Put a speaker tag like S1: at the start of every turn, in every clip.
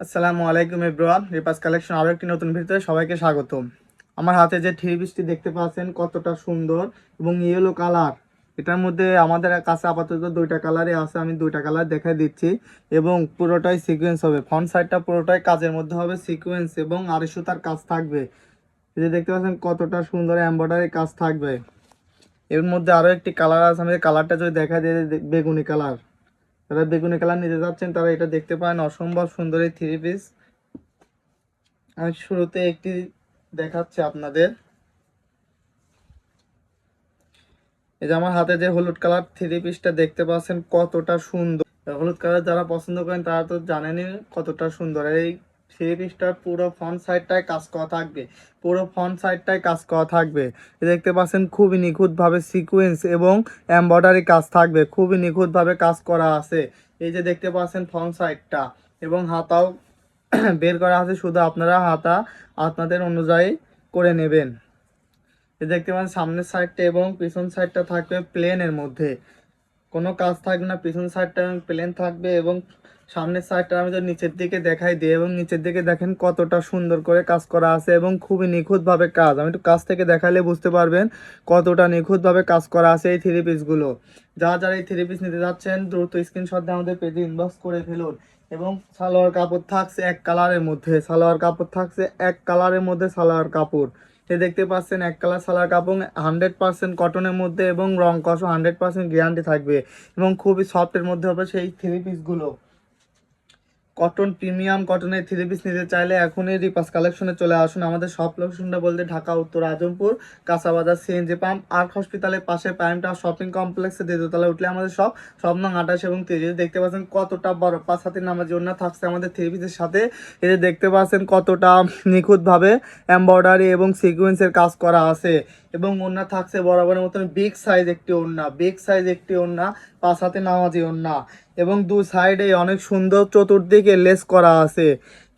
S1: আসসালামু আলাইকুম everyone রিপাস collection আরও একটি নতুন ভিডিওতে সবাইকে স্বাগতম আমার হাতে যে থ্রি পিসটি দেখতে পাচ্ছেন, কতটা সুন্দর এবং ইয়েলো কালার এটার মধ্যে আমাদের কাছে আপাতত দুইটা কালারই আছে, আমি দুইটা কালার দেখাই দিচ্ছি এবং পুরোটাই সিকোয়েন্স হবে। ফ্রন্ট সাইডটা পুরোটাই কাজের মধ্যে হবে সিকোয়েন্স এবং আড়াইশো তার কাজ থাকবে। এই যে দেখতে পাচ্ছেন কতটা সুন্দর এমব্রয়ডারি কাজ থাকবে। এর মধ্যে আরও একটি কালার আছে, আমি কালারটা যদি দেখা দিয়ে বেগুনি কালার যারা বেগুনি কালার নিতে যাচ্ছেন, তারা এটা দেখতে পারেন অসম্ভব সুন্দর এই থ্রি পিস আমি শুরুতে একটি দেখাচ্ছি আপনাদের। এই যে আমার হাতে যে হলুদ কালার থ্রি পিসটা দেখতে পাচ্ছেন কতটা সুন্দর। হলুদ কালার যারা পছন্দ করেন তারা তো জানেনই কতটা সুন্দর। এই থ্রি পিসটার পুরো ফ্রন্ট সাইডটায় কাজ করা থাকবে। পুরো ফ্রন্ট সাইডটায় কাজ করা থাকবে। দেখতে পাচ্ছেন খুবই নিখুঁতভাবে সিকোয়েন্স এবং এমব্রয়ডারি কাজ থাকবে। খুবই নিখুঁতভাবে কাজ করা আছে। এই যে দেখতে পাচ্ছেন ফ্রন্ট সাইডটা এবং হাতাও বের করা আছে। শুধু আপনারা হাতা আপনাদের অনুযায়ী করে নেবেন। এই দেখতে পাচ্ছেন সামনের সাইডটা এবং পিছন সাইডটা থাকবে প্লেনের মধ্যে। কোনো কাজ থাকবে না, পিছন সাইডটা প্লেন থাকবে এবং সামনের সাইডটা আমি তো নিচের দিকে দেখাই দিই এবং নিচের দিকে দেখেন কতটা সুন্দর করে কাজ করা আছে এবং খুবই নিখুঁতভাবে কাজ। আমি একটু কাছ থেকে দেখালে বুঝতে পারবেন কতটা নিখুঁতভাবে কাজ করা আছে এই থ্রি পিসগুলো যারা যারা এই থ্রি পিস নিতে যাচ্ছেন, দ্রুত স্ক্রিনশট দিয়ে আমাদের পেজে ইনবক্স করে ফেলুন এবং সালোয়ার কাপড় থাকছে এক কালারের মধ্যে, সালোয়ার কাপড় থাকছে এক কালারের মধ্যে সালোয়ার কাপড়। দেখতে পাচ্ছেন এক কালার সালার কাপড় হান্ড্রেড পার্সেন্ট কটনের মধ্যে এবং রং কষও হান্ড্রেড পার্সেন্ট গ্যারান্টি থাকবে এবং খুবই সফটের মধ্যে হবে সেই থ্রি পিসগুলো কটন প্রিমিয়াম কটনের থ্রি পিস নিতে চাইলে এখনই রিপাস কালেকশনে চলে আসুন। আমাদের সব লোকেশনটা বলতে ঢাকা, উত্তর আজমপুর, কাঁচাবাজার সিএনজি পাম্প আর্ক হসপিটালের পাশে প্রাইম টাওয়ার শপিং কমপ্লেক্সে দ্বিতীয়তলায় উঠলে আমাদের সব সব নং আঠাশ এবং তিরিশ। দেখতে পাচ্ছেন কতটা বড় পাঁচ হাতের নামার জন্য থাকছে আমাদের থ্রি পিসের সাথে। যে দেখতে পাচ্ছেন কতটা নিখুঁতভাবে এমব্রয়ডারি এবং সিকুয়েন্সের কাজ করা আছে। এবং ওড়না থাকছে বরাবরের মতন বিগ সাইজ একটি ওড়না বিগ সাইজ একটি ওড়না, পাঁচ হাতে নামাজি ওড়না। এবং দু সাইডে অনেক সুন্দর চতুর্দিকে লেস করা আছে।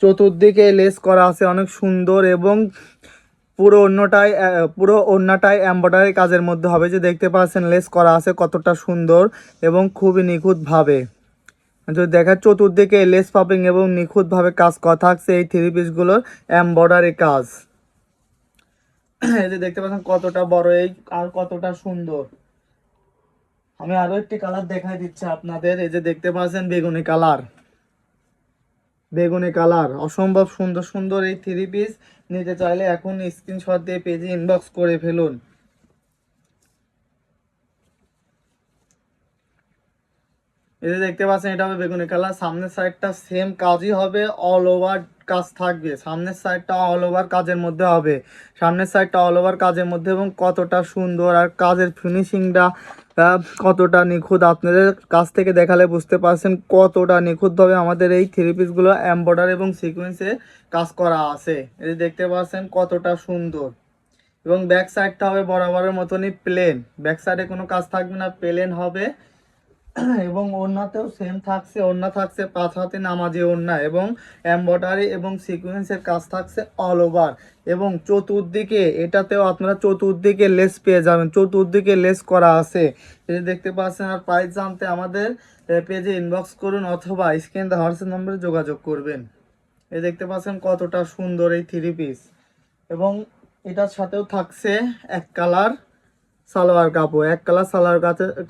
S1: চতুর্দিকে লেস করা আছে অনেক সুন্দর এবং পুরো অন্যটাই পুরো অন্যটাই এম্ব্রয়ডারি কাজের মধ্যে হবে যে দেখতে পাচ্ছেন লেস করা আছে কতটা সুন্দর এবং খুবই নিখুঁতভাবে। যদি দেখা চতুর্দিকে লেস পাপিং এবং নিখুঁতভাবে কাজ করা থাকছে এই থ্রি পিসগুলোর এম্ব্রয়ডারি কাজ। এই যে দেখতে পাচ্ছেন কতটা বড় এই, আর কতটা সুন্দর। আমি আরও একটি কালার দেখাই দিচ্ছি আপনাদের। এই যে দেখতে পাচ্ছেন বেগুনি কালার বেগুনি কালার অসম্ভব সুন্দর সুন্দর এই থ্রি পিস নিতে চাইলে এখন স্ক্রিনশট দিয়ে পেজে ইনবক্স করে ফেলুন। এই যে দেখতে পাচ্ছেন, এটা হবে বেগুনি কালার সামনের সাইডটা সেম কাজই হবে অল ওভার কাজ থাকবে। সামনের সাইডটা অল ওভার কাজের মধ্যে হবে। সামনের সাইডটা অল ওভার কাজের মধ্যে এবং কতটা সুন্দর আর কাজের ফিনিশিংটা কতটা নিখুঁত। আপনাদের কাছ থেকে দেখালে বুঝতে পারছেন কতটা নিখুঁতভাবে আমাদের এই থ্রি পিসগুলো এম্বয়ডার এবং সিকোয়েন্সে কাজ করা আছে। যে দেখতে পাচ্ছেন কতটা সুন্দর। এবং ব্যাক সাইডটা হবে বরাবরের মতনই প্লেন ব্যাক সাইডে কোনো কাজ থাকবে না প্লেন হবে। এবং ওড়নাতেও সেম থাকছে ওড়না থাকছে, পাঁচ হাতে নামাজি ওড়না এবং এম্বয়ডারি এবং সিকোয়েন্সের কাজ থাকছে অল ওভার এবং চতুর্দিকে, এটাতেও আপনারা চতুর্দিকে লেস পেয়ে যাবেন, চতুর্দিকে লেস করা আছে। যে দেখতে পাচ্ছেন, আর প্রাইস জানতে আমাদের পেজে ইনবক্স করুন অথবা স্ক্রিন দা হোয়াটসঅ্যাপ নম্বরে যোগাযোগ করবেন। এ, দেখতে পাচ্ছেন কতটা সুন্দর এই থ্রি পিস এবং এটার সাথেও থাকছে এক কালার সালোয়ার কাপড়। এক কালার সালোয়ার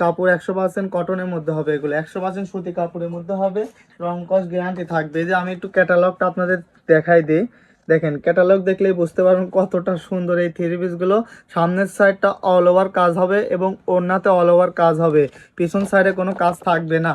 S1: কাপড় একশো পার্সেন্ট কটনের মধ্যে হবে এগুলো। একশো পার্সেন্ট সুতি কাপড়ের মধ্যে হবে। রং কস গ্যারান্টি থাকবে। যে আমি একটু ক্যাটালগটা আপনাদের দেখাই দিই। দেখেন ক্যাটালগ দেখলেই বুঝতে পারবেন কতটা সুন্দর এই থ্রি পিসগুলো সামনের সাইডটা অল ওভার কাজ হবে এবং ওড়নাতে অল ওভার কাজ হবে। পিছন সাইডে কোনো কাজ থাকবে না।